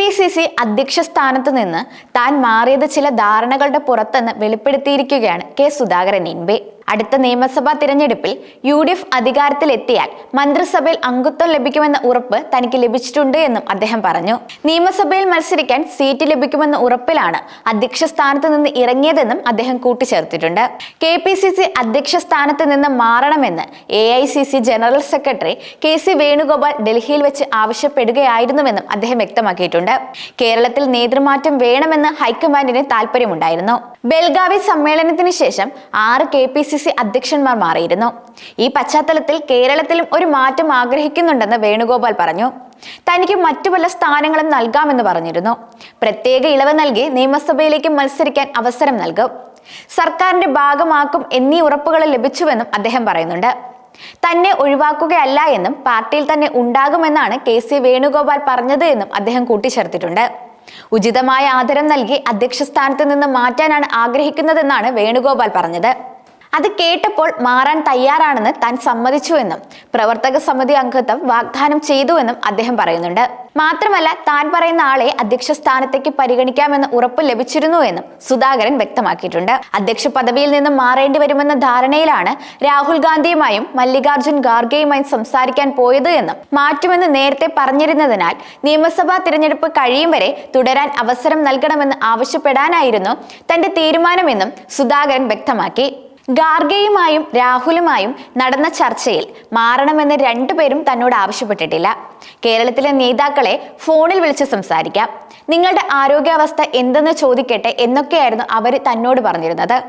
P C C അധ്യക്ഷ സ്ഥാനത്ത് നിന്ന് താൻ മാറിയത് ചില ധാരണകളുടെ പുറത്തെന്ന് വെളിപ്പെടുത്തിയിരിക്കുകയാണ് കെ സുധാകരൻ പി. അടുത്ത നിയമസഭാ തിരഞ്ഞെടുപ്പിൽ യു ഡി എഫ് അധികാരത്തിലെത്തിയാൽ മന്ത്രിസഭയിൽ അംഗത്വം ലഭിക്കുമെന്ന ഉറപ്പ് തനിക്ക് ലഭിച്ചിട്ടുണ്ട് എന്നും അദ്ദേഹം പറഞ്ഞു. നിയമസഭയിൽ മത്സരിക്കാൻ സീറ്റ് ലഭിക്കുമെന്ന ഉറപ്പിലാണ് അധ്യക്ഷ സ്ഥാനത്ത് നിന്ന് ഇറങ്ങിയതെന്നും അദ്ദേഹം കൂട്ടിച്ചേർത്തിട്ടുണ്ട്. കെ പി സി സി അധ്യക്ഷ സ്ഥാനത്ത് നിന്ന് മാറണമെന്ന് A I C C general secretary K C Venugopal ഡൽഹിയിൽ വെച്ച് ആവശ്യപ്പെടുകയായിരുന്നുവെന്നും അദ്ദേഹം വ്യക്തമാക്കിയിട്ടുണ്ട്. കേരളത്തിൽ നേതൃമാറ്റം വേണമെന്ന് ഹൈക്കമാൻഡിന് താല്പര്യമുണ്ടായിരുന്നു ബെൽഗാവി സമ്മേളനത്തിന് ശേഷം ആറ് കെ പി സി സി അധ്യക്ഷന്മാർ മാറിയിരുന്നു. ഈ പശ്ചാത്തലത്തിൽ കേരളത്തിലും ഒരു മാറ്റം ആഗ്രഹിക്കുന്നുണ്ടെന്ന് വേണുഗോപാൽ പറഞ്ഞു. തനിക്ക് മറ്റു പല സ്ഥാനങ്ങളും നൽകാമെന്ന് പറഞ്ഞിരുന്നു. പ്രത്യേക ഇളവ് നൽകി നിയമസഭയിലേക്ക് മത്സരിക്കാൻ അവസരം നൽകും. സർക്കാരിന്റെ ഭാഗമാക്കും എന്നീ ഉറപ്പുകൾ ലഭിച്ചുവെന്നും അദ്ദേഹം പറയുന്നുണ്ട്. തന്നെ ഒഴിവാക്കുകയല്ല എന്നും പാർട്ടിയിൽ തന്നെ ഉണ്ടാകുമെന്നാണ് കെ സി വേണുഗോപാൽ പറഞ്ഞത് എന്നും അദ്ദേഹം കൂട്ടിച്ചേർത്തിട്ടുണ്ട്. ഉചിതമായ ആദരം നൽകി അധ്യക്ഷ സ്ഥാനത്ത് നിന്ന് മാറ്റാനാണ് ആഗ്രഹിക്കുന്നതെന്നാണ് വേണുഗോപാൽ പറഞ്ഞത്. അത് കേട്ടപ്പോൾ മാറാൻ തയ്യാറാണെന്ന് താൻ സമ്മതിച്ചുവെന്നും പ്രവർത്തക സമിതി അംഗത്വം വാഗ്ദാനം ചെയ്തുവെന്നും അദ്ദേഹം പറയുന്നുണ്ട്. മാത്രമല്ല താൻ പറയുന്ന ആളെ അധ്യക്ഷ സ്ഥാനത്തേക്ക് പരിഗണിക്കാമെന്ന് ഉറപ്പ് ലഭിച്ചിരുന്നു എന്നും സുധാകരൻ വ്യക്തമാക്കിയിട്ടുണ്ട്. അധ്യക്ഷ പദവിയിൽ നിന്നും മാറേണ്ടി വരുമെന്ന ധാരണയിലാണ് രാഹുൽ ഗാന്ധിയുമായും മല്ലികാർജുൻ ഖാർഗെയുമായും സംസാരിക്കാൻ പോയത് എന്നും മാറ്റുമെന്ന് നേരത്തെ പറഞ്ഞിരുന്നതിനാൽ നിയമസഭാ തിരഞ്ഞെടുപ്പ് കഴിയും വരെ തുടരാൻ അവസരം നൽകണമെന്ന് ആവശ്യപ്പെടാനായിരുന്നു തന്റെ തീരുമാനമെന്നും സുധാകരൻ വ്യക്തമാക്കി. ഗാർഗെയുമായും രാഹുലുമായും നടന്ന ചർച്ചയിൽ മാറണമെന്ന് രണ്ടുപേരും തന്നോട് ആവശ്യപ്പെട്ടിട്ടില്ല. കേരളത്തിലെ നേതാക്കളെ ഫോണിൽ വിളിച്ച് സംസാരിക്കാം. നിങ്ങളുടെ ആരോഗ്യാവസ്ഥ എന്തെന്ന് ചോദിക്കട്ടെ എന്നൊക്കെയായിരുന്നു അവർ തന്നോട് പറഞ്ഞിരുന്നത്.